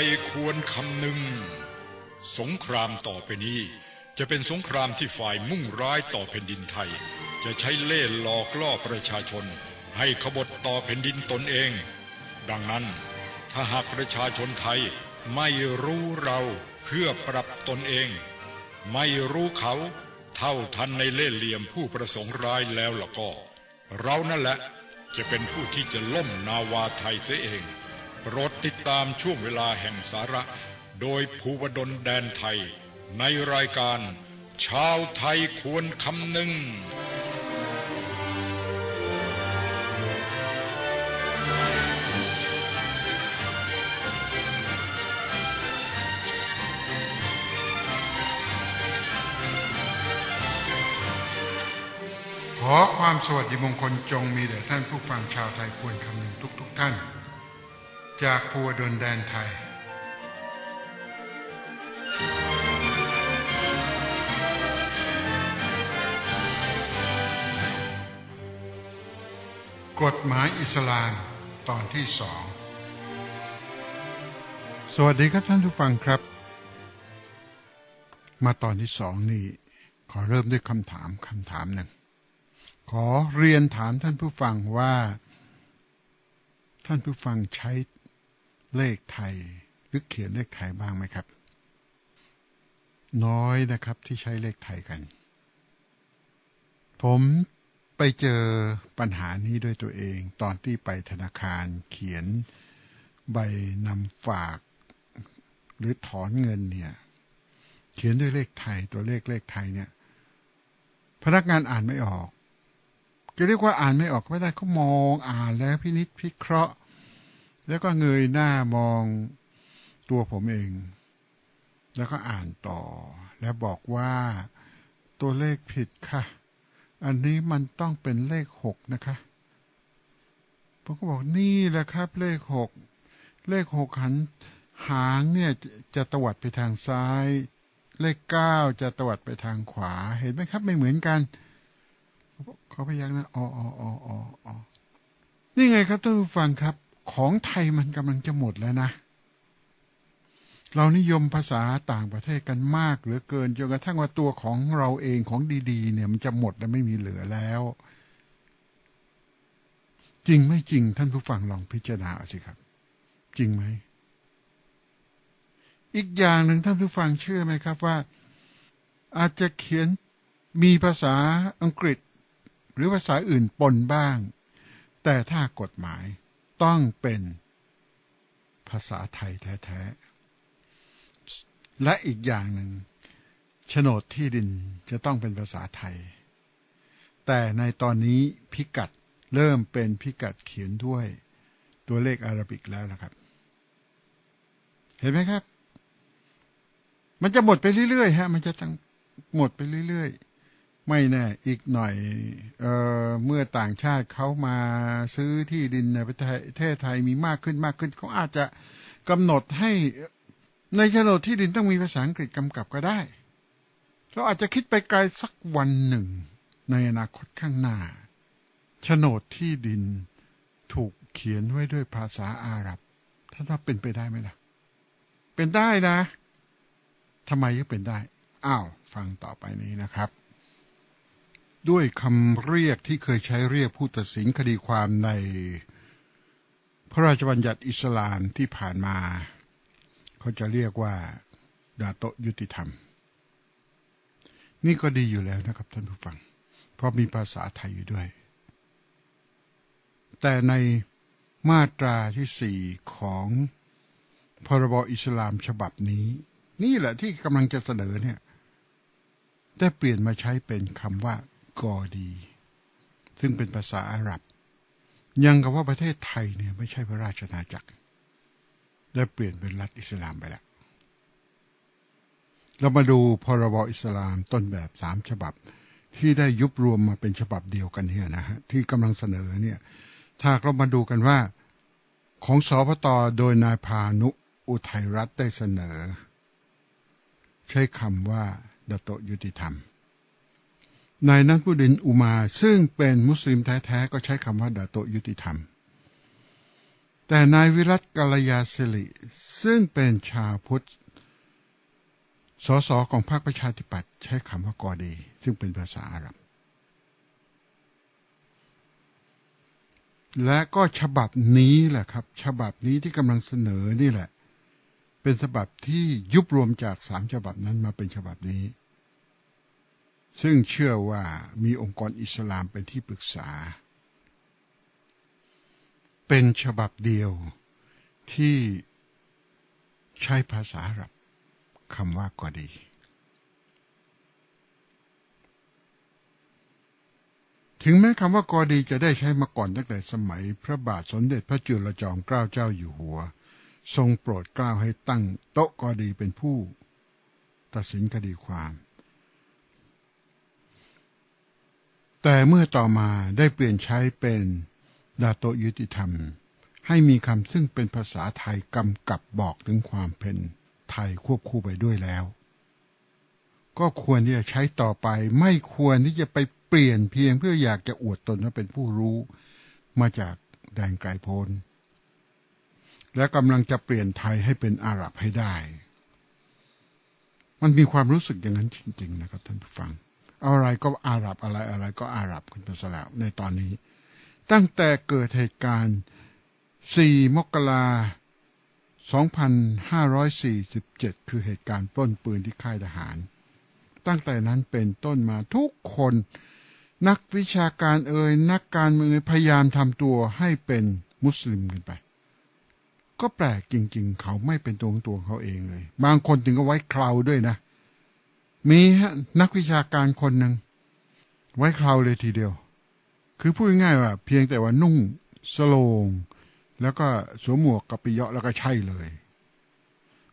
ไทยควรคำนึง สงครามต่อไปนี้ จะเป็นสงครามที่ฝ่ายมุ่งร้ายต่อแผ่นดินไทย จะใช้เล่ห์หลอกล่อประชาชน ให้ขบฏต่อแผ่นดินตนเอง ดังนั้น ถ้าหากประชาชนไทยไม่รู้เราเพื่อปรับตนเอง ไม่รู้เขาเท่าทันในเล่ห์เหลี่ยมผู้ประสงค์ร้ายแล้วล่ะก็ เรานั่นแหละจะเป็นผู้ที่จะล่มนาวาไทยเสียเอง โปรดติดตามช่วงเวลาแห่งสาระ โดยภูวดลแดนไทย ในรายการ ชาวไทยควรคำนึงขอความสวัสดีมงคลจงมีแด่ท่านผู้ฟังชาวไทยควรคำนึงทุกๆทท่าน จากภูวดลแดนไทย กฎหมายอิสลามตอนที่สอง สวัสดีครับท่านผู้ฟังครับ มาตอนที่สองนี่ขอเริ่มด้วยคำถามคำถามหนึ่ง ขอเรียนถามท่านผู้ฟังว่า ท่านผู้ฟังใช้ เลขไทยหรือเขียนเลขไทยบ้างไหมครับ น้อยนะครับที่ใช้เลขไทยกัน ผมไปเจอปัญหานี้ด้วยตัวเอง ตอนที่ไปธนาคารเขียนใบนำฝาก หรือถอนเงินเนี่ย เขียนด้วยเลขไทยตัวเลขเลขไทยเนี่ย พนักงานอ่านไม่ออกจะเรียกว่าอ่านไม่ออกก็ไม่ได้เขามองอ่านแล้วพินิษพิเคราะห์ แล้วก็เงยหน้ามองตัวผมเอง แล้วก็อ่านต่อ แล้วบอกว่าตัวเลขผิดค่ะ อันนี้มันต้องเป็นเลขหกนะคะ ผมก็บอกนี่แหละครับ เลขหก เลขหกหันหางเนี่ยจะจะตวัดไปทางซ้าย เลขเก้าจะตวัดไปทางขวา เห็นไหมครับ ไม่เหมือนกัน เขาพยักนะอ๋ออ๋ออ๋ออ๋อนี่ไงครับท่านผู้ฟังครับ ของไทยมันกำลังจะหมดแล้วนะ เรานิยมภาษาต่างประเทศกันมากเหลือเกินจนกระทั่งว่าตัวของเราเองของดีๆ เนี่ยมันจะหมดและไม่มีเหลือแล้ว จริงไม่จริงท่านผู้ฟังลองพิจารณาเอาสิครับ จริงไหมอีกอย่างหนึ่งท่านผู้ฟังเชื่อไหมครับว่า อาจจะเขียนมีภาษาอังกฤษ หรือภาษาอื่นปนบ้าง แต่ถ้ากฎหมาย ต้องเป็นภาษาไทยแท้ๆ และอีกอย่างหนึ่งโฉนดที่ดินจะต้องเป็นภาษาไทย แต่ในตอนนี้พิกัดเริ่มเป็นพิกัดเขียนด้วยตัวเลขอาราบิกแล้วนะครับ เห็นไหมครับ มันจะหมดไปเรื่อยๆฮะ มันจะตั้งหมดไปเรื่อยๆ ไม่แน่อีกหน่อยเออเมื่อต่างชาติเขามาซื้อที่ดินในประเทศไทยมีมากขึ้นมากขึ้นเขาอาจจะกำหนดให้ในโฉนดที่ดินต้องมีภาษาอังกฤษกำกับก็ได้เราอาจจะคิดไปไกลสักวันหนึ่ง ในอนาคตข้างหน้าโฉนดที่ดินถูกเขียนไว้ด้วยภาษาอาหรับท่านว่าเป็นไปได้ไหมล่ะ เป็นได้นะทำไมยังเป็นได้ อ้าว ฟังต่อไปนี้นะครับ ด้วยคำเรียกที่เคยใช้เรียกผู้ตัดสินคดีความในพระราชบัญญัติอิสลามที่ผ่านมา เขาจะเรียกว่าดาโตยุติธรรม นี่ก็ดีอยู่แล้วนะครับท่านผู้ฟัง เพราะมีภาษาไทยอยู่ด้วย แต่ในมาตราที่สี่ของพรบอิสลามฉบับนี้ นี่แหละที่กำลังจะเสนอเนี่ย ได้เปลี่ยนมาใช้เป็นคำว่า กอดี ซึ่งเป็นภาษาอาหรับ ยังกับว่าประเทศไทยเนี่ยไม่ใช่พระราชอาณาจักรได้เปลี่ยนเป็นรัฐอิสลามไปแล้ว เรามาดูพรบอิสลามต้นแบบสามฉบับ ที่ได้ยุบรวมมาเป็นฉบับเดียวกันเนี่ยนะฮะที่กำลังเสนอเนี่ยถ้าเรามาดูกันว่าของสพตโดยนายพานุอุทัยรัตน์ได้เสนอ ใช้คำว่าดาโตยุติธรรม นายนัทพุดินอุมาซึ่งเป็นมุสลิมแท้ๆก็ใช้คำว่าดาโตยุติธรรม แต่นายวิรัตกัลยาสิริซึ่งเป็นชาวพุทธสสของพรรคประชาธิปัตย์ใช้คำว่ากอดี ซึ่งเป็นภาษาอาหรับ และก็ฉบับนี้แหละครับ ฉบับนี้ที่กำลังเสนอนี่แหละ เป็นฉบับที่ยุบรวมจากสามฉบับนั้นมาเป็นฉบับนี้ ซึ่งเชื่อว่ามีองค์กรอิสลามเป็นที่ปรึกษา เป็นฉบับเดียวที่ใช้ภาษาอาหรับคำว่ากอดี ถึงแม้คำว่ากอดีจะได้ใช้มาก่อนตั้งแต่สมัย พระบาทสมเด็จพระจุลจอมเกล้าเจ้าอยู่หัว ทรงโปรดเกล้าให้ตั้งโต๊ะกอดีเป็นผู้ ตัดสินคดีความ แต่เมื่อต่อมาได้เปลี่ยนใช้เป็นดาโตยุติธรรม ให้มีคำซึ่งเป็นภาษาไทยกำกับบอกถึงความเป็นไทยควบคู่ไปด้วยแล้ว ก็ควรที่จะใช้ต่อไป ไม่ควรที่จะไปเปลี่ยนเพียงเพื่ออยากจะอวดตนว่าเป็นผู้รู้ มาจากแดนไกลโพ้นและกำลังจะเปลี่ยนไทยให้เป็นอาหรับให้ได้ มันมีความรู้สึกอย่างนั้นจริง ๆ นะครับท่านผู้ฟัง อะไรก็อาหรับอะไรอะไรก็อาหรับกันไปซะแล้วในตอนนี้ ตั้งแต่เกิดเหตุการณ์ 4 มกรา2547 คือเหตุการณ์ปล้นปืนที่ค่ายทหาร ตั้งแต่นั้นเป็นต้นมาทุกคน นักวิชาการเอ่ยนักการเมืองพยายามทำตัวให้เป็นมุสลิมกันไป ก็แปลกจริง ๆ เขาไม่เป็นตัวของตัวเขาเองเลย บางคนถึงก็ไว้คราวด้วยนะ มีฮะนักวิชาการคนหนึ่งไว้คราวเลยทีเดียว คือพูดง่ายว่า เพียงแต่ว่านุ่งสโลง แล้วก็สวมหมวกกับปิยะแล้วก็ใช่เลย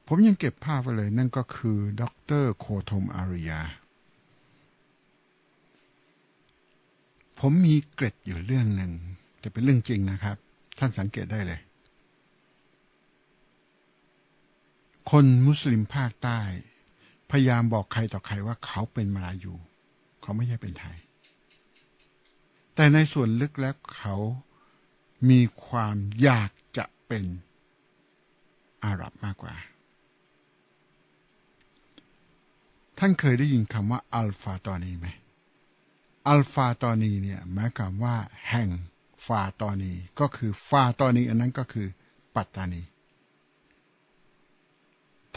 ผมยังเก็บภาพไว้เลย นั่นก็คือดรโคทมอาริยา ผมมีเกร็ดอยู่เรื่องหนึ่งแต่เป็นเรื่องจริงนะครับ ท่านสังเกตได้เลย คนมุสลิมภาคใต้ ยายามบอกใครต่อใครว่าเขาเป็นมาลายู เขาไม่ใช่เป็นไทย แต่ในส่วนลึกแล้วเขามีความอยากจะเป็นอาหรับมากกว่า ท่านเคยได้ยินคำว่าอัลฟาตอนีไหมอัลฟาตอนีเนี่ยหมายความว่า แห่งฟาตอนีก็คือฟาตอนีอันนั้นก็คือปัตตานี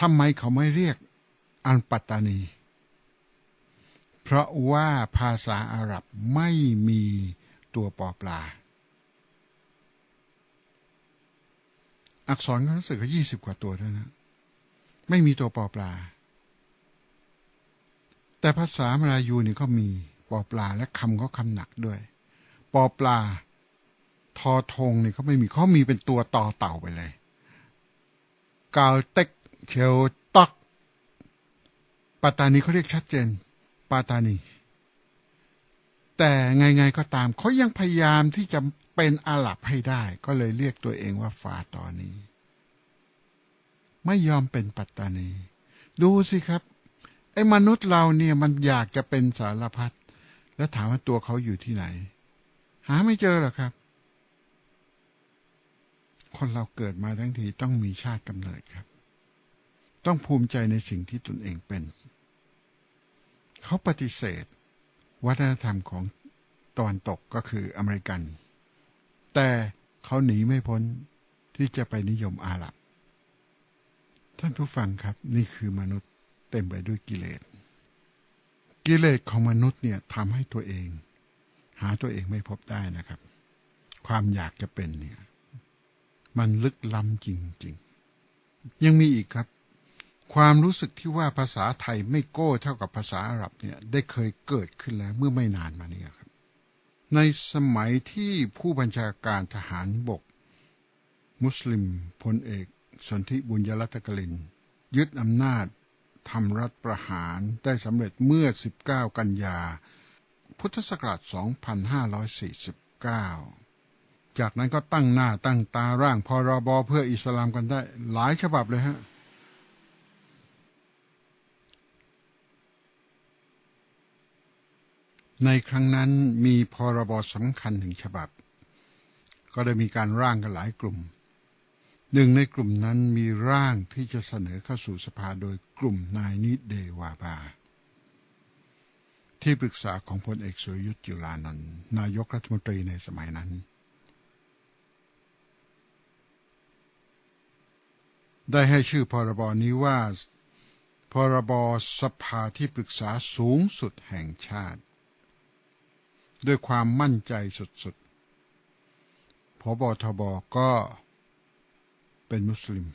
ทำไมเขาไม่เรียก อันปัตตานี เพราะว่าภาษาอาหรับไม่มีตัวปอปลา อักษรก็รู้สึกว่ายี่สิบกว่าตัวเท่านั้นไม่มีตัวปอปลา แต่ภาษามลายูนี่ก็มีปอปลาและคำก็คำหนักด้วย ปอปลา ทอทงนี่เขาไม่มีเขามีเป็นตัวต่อเต่าไปเลยกาลเต็กเชล ปัตตานีเขาเรียกชัดเจนปัตานี แต่ไงๆก็ตามเขายังพยายามที่จะเป็นอาหรับให้ได้ ก็เลยเรียกตัวเองว่าฟาตอนี้ ไม่ยอมเป็นปัตตานี ดูสิครับ ไอ้มนุษย์เราเนี่ยมันอยากจะเป็นสารพัดแล้วถามว่าตัวเขาอยู่ที่ไหน หาไม่เจอหรอครับ คนเราเกิดมาทั้งทีต้องมีชาติกำเนิดครับ ต้องภูมิใจในสิ่งที่ตนเองเป็น เขาปฏิเสธ วัฒนธรรมของตะวันตกก็คืออเมริกัน แต่เขาหนีไม่พ้นที่จะไปนิยมอาหรับ ท่านผู้ฟังครับ นี่คือมนุษย์เต็มไปด้วยกิเลส กิเลสของมนุษย์เนี่ยทำให้ตัวเอง หาตัวเองไม่พบได้นะครับ ความอยากจะเป็นเนี่ย มันลึกล้ำจริง ๆ ยังมีอีกครับ ความรู้สึกที่ว่าภาษาไทยไม่โก้เท่ากับภาษาอาหรับเนี่ยได้เคยเกิดขึ้นแล้วเมื่อไม่นานมานี้ครับ ในสมัยที่ผู้บัญชาการทหารบก มุสลิมพลเอก สนธิบุญยรัตกลิน ยึดอำนาจทำรัฐประหารได้สำเร็จเมื่อ 19 กันยา พุทธศักราช 2549 จากนั้นก็ตั้งหน้าตั้งตาร่างพรบเพื่ออิสลามกันได้หลายฉบับเลยฮะ ในครั้งนั้นมีพรบสำคัญหนึ่งฉบับ ก็ได้มีการร่างกันหลายกลุ่ม หนึ่งในกลุ่มนั้นมีร่างที่จะเสนอเข้าสู่สภาโดยกลุ่มนายนิเดวาบา ที่ปรึกษาของพลเอกสุยุทธ์จุลานันท์นายกรัฐมนตรีในสมัยนั้น ได้ให้ชื่อพรบนี้ว่า พรบสภาที่ปรึกษาสูงสุดแห่งชาติ ด้วยความมั่นใจสุดๆพบทบก็เป็นมุสลิม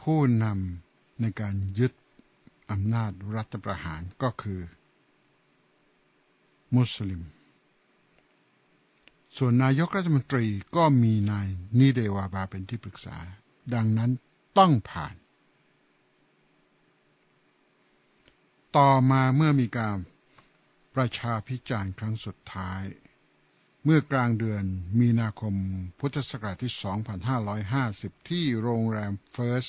ผู้นำในการยึดอำนาจรัฐประหารก็คือ มุสลิม ส่วนนายกรัฐมนตรีก็มีนายนิเดวาบาเป็นที่ปรึกษา ดังนั้นต้องผ่าน ต่อมาเมื่อมีการประชาพิจารณ์ครั้งสุดท้าย เมื่อกลางเดือนมีนาคมพุทธศักราชที่ 2550 ที่โรงแรมเฟิร์ส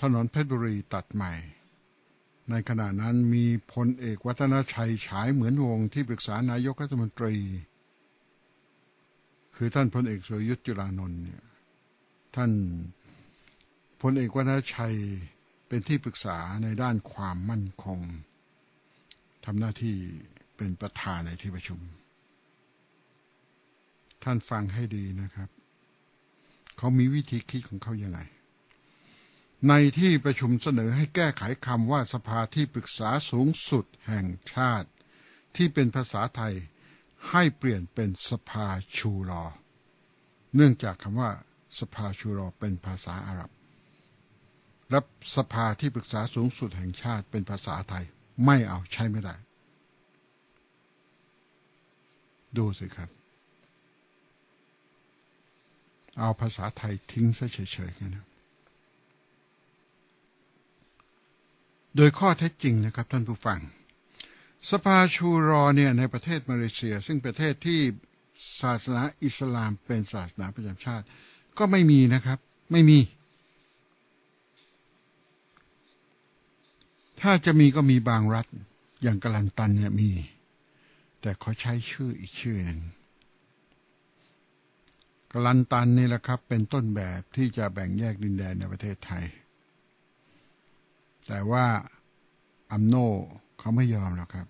ถนนเพชรบุรีตัดใหม่ ในขณะนั้นมีพลเอกวัฒนชัยฉายเหมือนวงที่ปรึกษานายกรัฐมนตรี คือท่านพลเอกสุยุทธจุลานนท์เนี่ยท่านพลเอกวัฒนชัย เป็นที่ปรึกษาในด้านความมั่นคงทำหน้าที่เป็นประธานในที่ประชุม ท่านฟังให้ดีนะครับ เขามีวิธีคิดของเขายังไง ในที่ประชุมเสนอให้แก้ไขคำว่าสภาที่ปรึกษาสูงสุดแห่งชาติ ที่เป็นภาษาไทยให้เปลี่ยนเป็นสภาชูรอ เนื่องจากคำว่าสภาชูรอเป็นภาษาอาหรับ และสภาที่ปรึกษาสูงสุดแห่งชาติเป็นภาษาไทย ไม่เอาใช้ไม่ได้ ดูสิครับ เอาภาษาไทยทิ้งซะเฉยๆกันนะโดยข้อเท็จจริงนะครับท่านผู้ฟัง สภาชูรอเนี่ยในประเทศมาเลเซีย ซึ่งประเทศที่ศาสนาอิสลามเป็นศาสนาประจำชาติ ก็ไม่มีนะครับ ไม่มี ถ้าจะมีก็มีบางรัฐ อย่างกลันตันเนี่ยมี แต่เขาใช้ชื่ออีกชื่อหนึ่งกลันตันนี่แหละครับ เป็นต้นแบบที่จะแบ่งแยกดินแดนในประเทศไทย แต่ว่าอัมโนเขาไม่ยอมหรอกครับ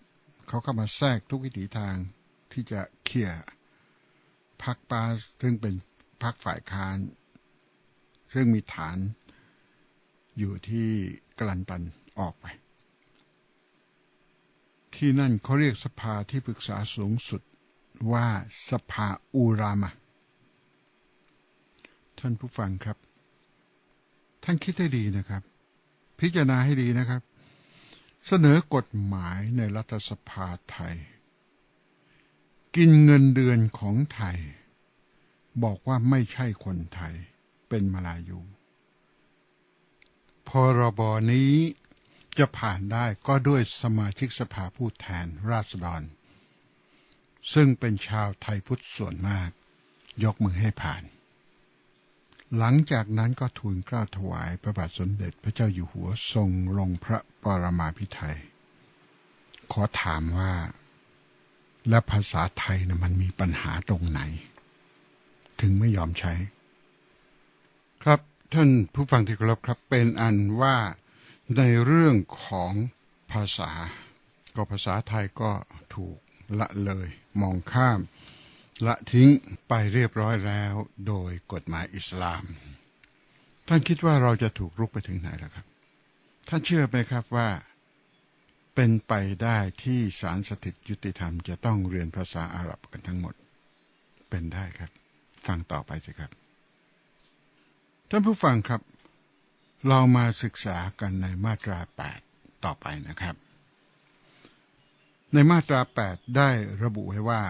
เขาเข้ามาแทรกทุกวิถีทางที่จะเขี่ยพักปาซึ่งเป็นพักฝ่ายค้าน ซึ่งมีฐานอยู่ที่กลันตัน ออกไป ที่นั่นเขาเรียกสภาที่ปรึกษาสูงสุดว่าสภาอูรามะ ท่านผู้ฟังครับ ท่านคิดให้ดีนะครับ พิจารณาให้ดีนะครับ เสนอกฎหมายในรัฐสภาไทย กินเงินเดือนของไทย บอกว่าไม่ใช่คนไทยเป็นมาลายูพรบนี้ จะผ่านได้ก็ด้วยสมาชิกสภาผู้แทนราษฎร ซึ่งเป็นชาวไทยพุทธส่วนมาก ยกมือให้ผ่าน หลังจากนั้นก็ทูลกล้าถวายพระบาทสมเด็จพระเจ้าอยู่หัวทรงลงพระปรมาภิไธยขอถามว่า และภาษาไทยนะมันมีปัญหาตรงไหน ถึงไม่ยอมใช้ ครับท่านผู้ฟังที่เคารพครับเป็นอันว่า ในเรื่องของภาษา ก็ภาษาไทยก็ถูกละเลยมองข้าม ละทิ้งไปเรียบร้อยแล้วโดยกฎหมายอิสลาม ท่านคิดว่าเราจะถูกรุกไปถึงไหนล้วครับ ท่านเชื่อไหมครับว่า เป็นไปได้ที่ศาลสถิตยุติธรรม จะต้องเรียนภาษาอาหรับกันทั้งหมด เป็นได้ครับ ฟังต่อไปสิครับ ท่านผู้ฟังครับ เรามาศึกษากันในมาตรา 8 ต่อไปนะครับ ในมาตรา 8 ได้ระบุไว้ว่า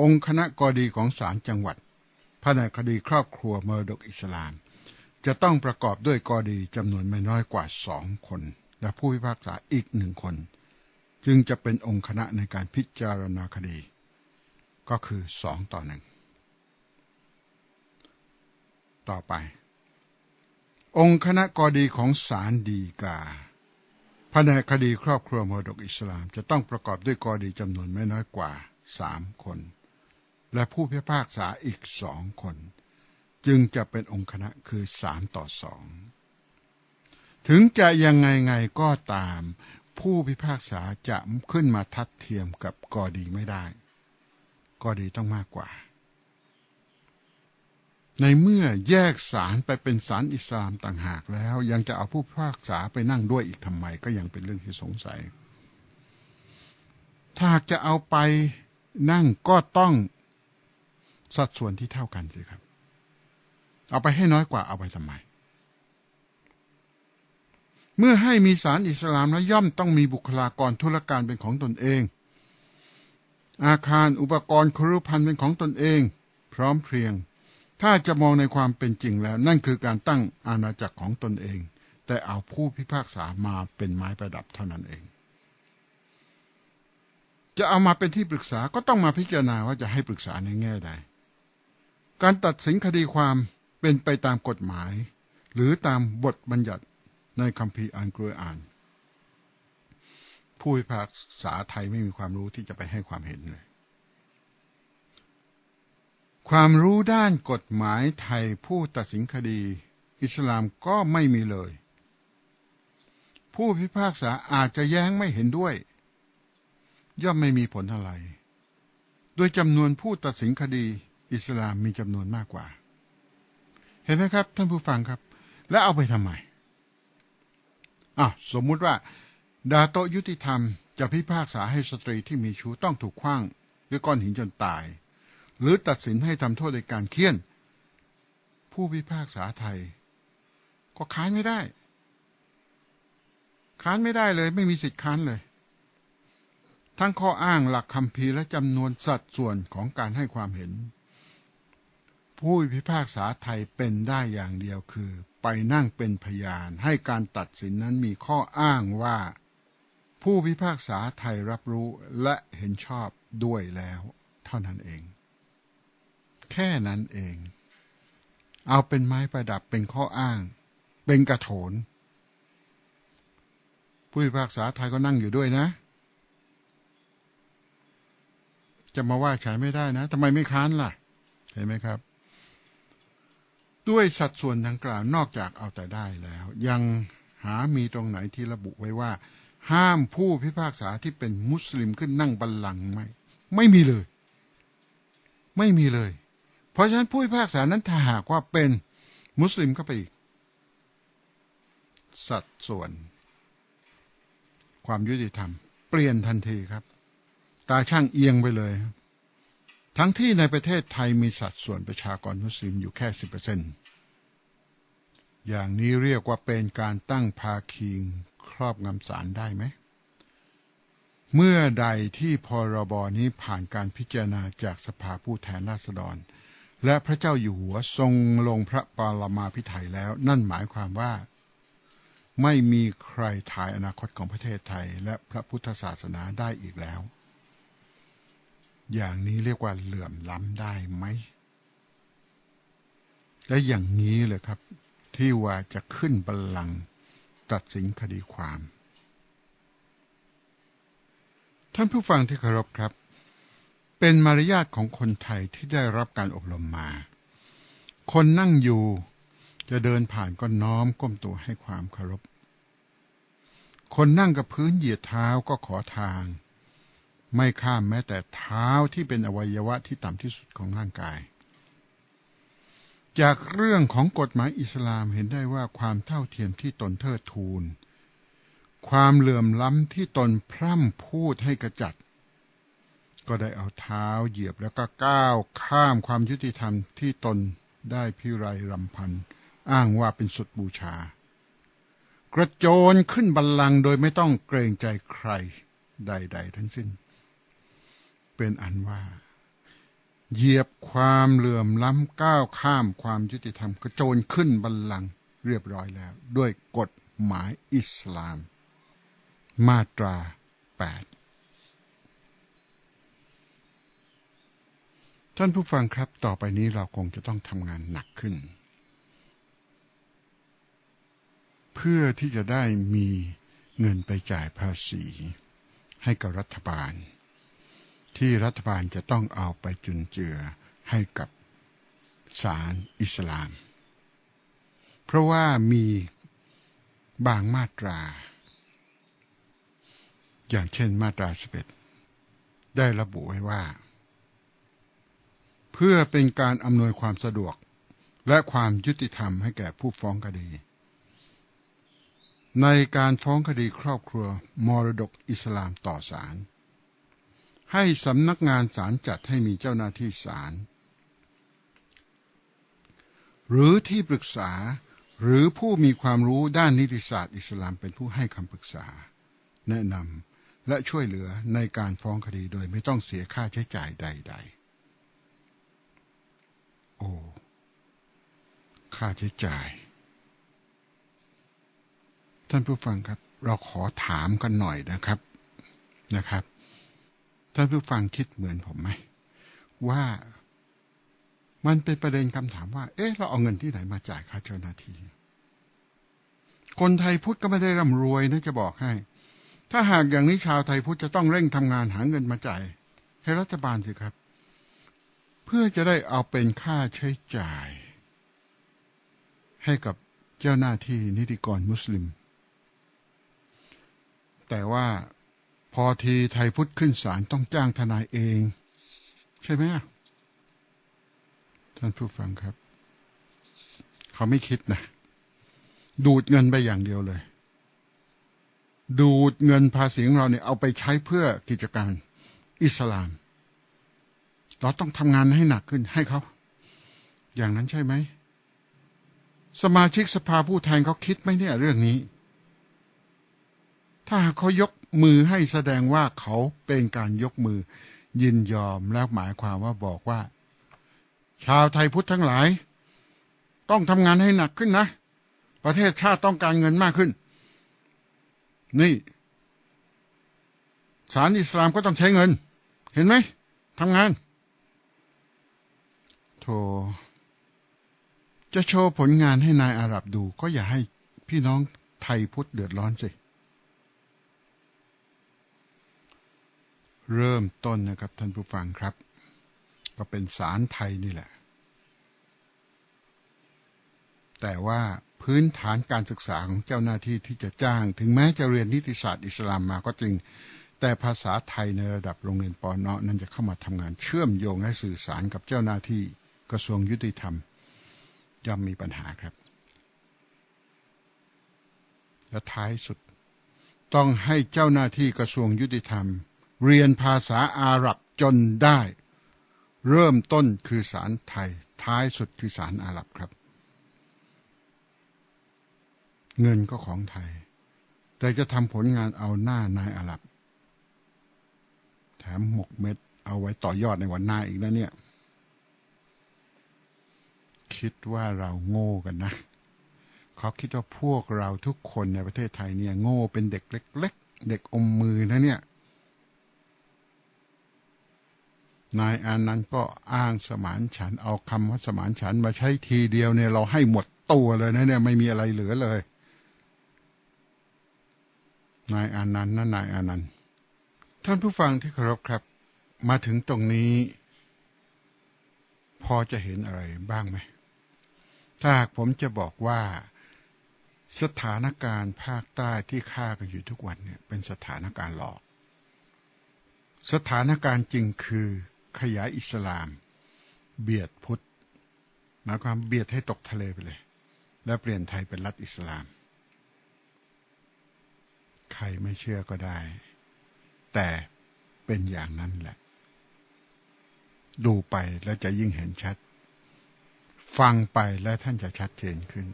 องค์คณะกอดีของศาลจังหวัดภายในคดีครอบครัวมรดกอิสลาม จะต้องประกอบด้วยกอดีจำนวนไม่น้อยกว่าสองคน และผู้พิพากษาอีกหนึ่งคน จึงจะเป็นองค์คณะในการพิจารณาคดี ก็คือสองต่อหนึ่งต่อไป องค์คณะกอดีของศาลดีกาภายในคดีครอบครัวมรดกอิสลาม จะต้องประกอบด้วยกอดีจำนวนไม่น้อยกว่าสามคน และผู้พิพากษาอีกสองคน จึงจะเป็นองค์คณะคือสามต่อสองถึงจะยังไงไงก็ตาม ผู้พิพากษาจะขึ้นมาทัดเทียมกับกอดีไม่ได้ กอดีต้องมากกว่า ในเมื่อแยกศาลไปเป็นศาลอิสลามต่างหากแล้ว ยังจะเอาผู้พิพากษาไปนั่งด้วยอีกทำไม ก็ยังเป็นเรื่องที่สงสัย ถ้าหากจะเอาไปนั่งก็ต้องสัดส่วนที่เท่ากันสิครับ เอาไปให้น้อยกว่าเอาไปทำไม เมื่อให้มีศาลอิสลามแล้วย่อมต้องมีบุคลากรธุรการเป็นของตนเอง อาคารอุปกรณ์ครุพันธ์เป็นของตนเอง พร้อมเพรียง ถ้าจะมองในความเป็นจริงแล้ว นั่นคือการตั้งอาณาจักรของตนเอง แต่เอาผู้พิพากษามาเป็นไม้ประดับเท่านั้นเอง จะเอามาเป็นที่ปรึกษาก็ต้องมาพิจารณาว่าจะให้ปรึกษาในแง่ใด การตัดสินคดีความเป็นไปตามกฎหมาย หรือตามบทบัญญัติในคัมภีร์อันกรอาน ผู้พิพากษาไทยไม่มีความรู้ที่จะไปให้ความเห็นเลย ความรู้ด้านกฎหมายไทยผู้ตัดสินคดี อิสลามก็ไม่มีเลย ผู้พิพากษาอาจจะแย้งไม่เห็นด้วย ย่อมไม่มีผลอะไรโดยจำนวนผู้ตัดสินคดีอิสลามมีจำนวนมากกว่า เห็นไหมครับ ท่านผู้ฟังครับ แล้วเอาไปทำไมอะสมมุติว่า ดาโตยุติธรรมจะพิพากษาให้สตรีที่มีชู้ต้องถูกขว้างด้วยก้อนหินจนตาย หรือตัดสินให้ทำโทษในการเคี่ยน ผู้พิพากษาไทย ก็ค้านไม่ได้ ค้านไม่ได้เลย ไม่มีสิทธิ์ค้านเลย ทั้งข้ออ้างหลักคำพีและจำนวนสัดส่วนของการให้ความเห็น ผู้พิพากษาไทยเป็นได้อย่างเดียวคือ ไปนั่งเป็นพยานให้การตัดสินนั้นมีข้ออ้างว่า ผู้พิพากษาไทยรับรู้และเห็นชอบด้วยแล้ว เท่านั้นเอง แค่นั้นเอง เอาเป็นไม้ประดับเป็นข้ออ้าง เป็นกระโถน ผู้พิพากษาไทยก็นั่งอยู่ด้วยนะ จะมาว่าใช้ไม่ได้นะทำไมไม่ค้านล่ะ เห็นไหมครับ ด้วยสัดส่วนดังกล่าวนอกจากเอาแต่ได้แล้ว ยังหามีตรงไหนที่ระบุไว้ว่า ห้ามผู้พิพากษาที่เป็นมุสลิมขึ้นนั่งบัลลังก์ไหมไม่มีเลย ไม่มีเลย เพราะฉะนั้นผู้พิพากษานั้นถ้าหากว่าเป็นมุสลิมก็ไปอีก สัดส่วน ความยุติธรรม เปลี่ยนทันทีครับ ตาช่างเอียงไปเลย ทั้งที่ในประเทศไทยมีสัดส่วนประชากรมุสลิมอยู่แค่สิบเปอร์เซ็นอย่างนี้เรียกว่าเป็นการตั้งภาคีครอบงำศาลได้ไหมเมื่อใดที่พรบนี้ผ่านการพิจารณาจากสภาผู้แทนราษฎร และพระเจ้าอยู่หัวทรงลงพระปารมาภิไธยแล้ว นั่นหมายความว่า ไม่มีใครถ่ายอนาคตของประเทศไทย และพระพุทธศาสนาได้อีกแล้ว อย่างนี้เรียกว่าเหลื่อมล้ำได้ไหม และอย่างนี้เลยครับ ที่ว่าจะขึ้นบัลลังก์ตัดสินคดีความ ท่านผู้ฟังที่เคารพครับ เป็นมารยาทของคนไทยที่ได้รับการอบรมมา คนนั่งอยู่จะเดินผ่านก็น้อมก้มตัวให้ความเคารพ คนนั่งกับพื้นเหยียดเท้าก็ขอทาง ไม่ข้ามแม้แต่เท้าที่เป็นอวัยวะที่ต่ำที่สุดของร่างกาย จากเรื่องของกฎหมายอิสลามเห็นได้ว่าความเท่าเทียมที่ตนเทิดทูน ความเหลื่อมล้ำที่ตนพร่ำพูดให้กระจัด ก็ได้เอาเท้าเหยียบแล้วก็ก้าวข้ามความยุติธรรมที่ตนได้พิไรรำพัน อ้างว่าเป็นสุดบูชา กระโจนขึ้นบัลลังก์โดยไม่ต้องเกรงใจใครใด ๆ ทั้งสิ้น เป็นอันว่า เหยียบความเหลื่อมล้ำก้าวข้ามความยุติธรรม กระโจนขึ้นบัลลังก์เรียบร้อยแล้ว ด้วยกฎหมายอิสลาม มาตรา 8 ท่านผู้ฟังครับ ต่อไปนี้เราคงจะต้องทำงานหนักขึ้น เพื่อที่จะได้มีเงินไปจ่ายภาษีให้กับรัฐบาล ที่รัฐบาลจะต้องเอาไปจุนเจือให้กับศาลอิสลาม เพราะว่ามีบางมาตรา อย่างเช่นมาตราสเปดได้ระบุไว้ว่า เพื่อเป็นการอำนวยความสะดวก และความยุติธรรมให้แก่ผู้ฟ้องคดี ในการฟ้องคดีครอบครัวมรดกอิสลามต่อศาลให้สำนักงานศาลจัดให้มีเจ้าหน้าที่ศาลหรือที่ปรึกษาหรือผู้มีความรู้ด้านนิติศาสตร์อิสลามเป็นผู้ให้คำปรึกษา แนะนำและช่วยเหลือในการฟ้องคดีโดยไม่ต้องเสียค่าใช้จ่ายใด ๆ อ้ ค่าใช้จ่าย ท่านผู้ฟังครับ เราขอถามกันหน่อยนะครับนะครับ ท่านผู้ฟังคิดเหมือนผมไหมว่ามันเป็นประเด็นคำถามว่า เอ๊ะ เราเอาเงินที่ไหนมาจ่ายค่าเจ้าหน้าที่ คนไทยพุทธก็ไม่ได้ร่ำรวยนะจะบอกให้ ถ้าหากอย่างนี้ชาวไทยพุทธจะต้องเร่งทำงานหาเงินมาจ่าย ให้รัฐบาลสิครับ เพื่อจะได้เอาเป็นค่าใช้จ่าย ให้กับเจ้าหน้าที่นิติกรมุสลิม แต่ว่าพอทีไทยพุทธขึ้นศาลต้องจ้างทนายเอง ใช่ไหมท่านผู้ฟังครับ เขาไม่คิดนะ ดูดเงินไปอย่างเดียวเลย ดูดเงินภาษีของเราเนี่ยเอาไปใช้เพื่อกิจการอิสลาม เราต้องทำงานให้หนักขึ้นให้เขา อย่างนั้นใช่ไหม สมาชิกสภาผู้แทนเขาคิดไหมเนี่ยเรื่องนี้ ถ้าเขายกมือให้แสดงว่าเขาเป็นการยกมือ ยินยอมแล้วหมายความว่าบอกว่า ชาวไทยพุทธทั้งหลาย ต้องทำงานให้หนักขึ้นนะ ประเทศชาติต้องการเงินมากขึ้น นี่ศาลอิสลามก็ต้องใช้เงิน เห็นไหมทำงาน โธจะโชว์ผลงานให้นายอาหรับดู ก็อย่าให้พี่น้องไทยพุทธเดือดร้อนสิ เริ่มต้นนะครับท่านผู้ฟังครับ ก็เป็นสารไทยนี่แหละ แต่ว่าพื้นฐานการศึกษาของเจ้าหน้าที่ที่จะจ้าง ถึงแม้จะเรียนนิติศาสตร์อิสลามมาก็จริง แต่ภาษาไทยในระดับโรงเรียนปอนเนาะนั้นจะเข้ามาทำงานเชื่อมโยงและสื่อสารกับเจ้าหน้าที่ กระทรวงยุติธรรมย่อมมีปัญหาครับ และท้ายสุด ต้องให้เจ้าหน้าที่กระทรวงยุติธรรม เรียนภาษาอาหรับจนได้ เริ่มต้นคือสารไทย ท้ายสุดคือสารอาหรับครับ เงินก็ของไทย แต่จะทำผลงานเอาหน้านายอาหรับ แถมหมกเม็ดเอาไว้ต่อยอดในวันหน้าอีกนะเนี่ย คิดว่าเราโง่กันนะ เขาคิดว่าพวกเราทุกคนในประเทศไทยเนี่ยโง่เป็นเด็กเล็ก ๆ เด็กอมมือนะเนี่ย นายอานันต์ก็อ้างสมานฉันเอาคำว่าสมานฉันมาใช้ทีเดียวเนี่ยเราให้หมดตัวเลยนะเนี่ยไม่มีอะไรเหลือเลย นายอานันต์นะนายอานันต์ท่านผู้ฟังที่เคารพครับ มาถึงตรงนี้ พอจะเห็นอะไรบ้างไหม ถ้าหากผมจะบอกว่าสถานการณ์ภาคใต้ที่ฆ่ากันอยู่ทุกวันเนี่ยเป็นสถานการณ์หลอก สถานการณ์จริงคือขยายอิสลาม เบียดพุทธหมายความเบียดให้ตกทะเลไปเลย แล้วเปลี่ยนไทยเป็นรัฐอิสลาม ใครไม่เชื่อก็ได้ แต่เป็นอย่างนั้นแหละ ดูไปแล้วจะยิ่งเห็นชัด ฟังไปแล้วท่านจะชัดเจนขึ้น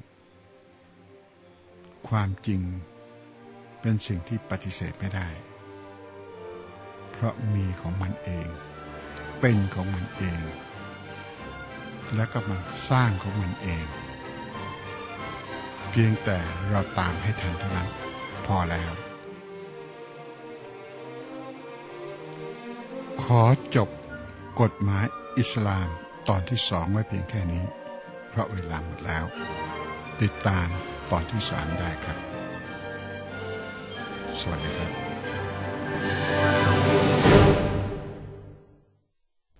ความจริงเป็นสิ่งที่ปฏิเสธไม่ได้ เพราะมีของมันเอง เป็นของมันเอง แล้วก็มันสร้างของมันเอง เพียงแต่เราตามให้ทันเท่านั้นพอแล้ว ขอจบกฎหมายอิสลามตอนที่สองไว้เพียงแค่นี้ ราะเวลาหมดแล้ว ติดตามตอนที่สามได้ครับ สวัสดีครับ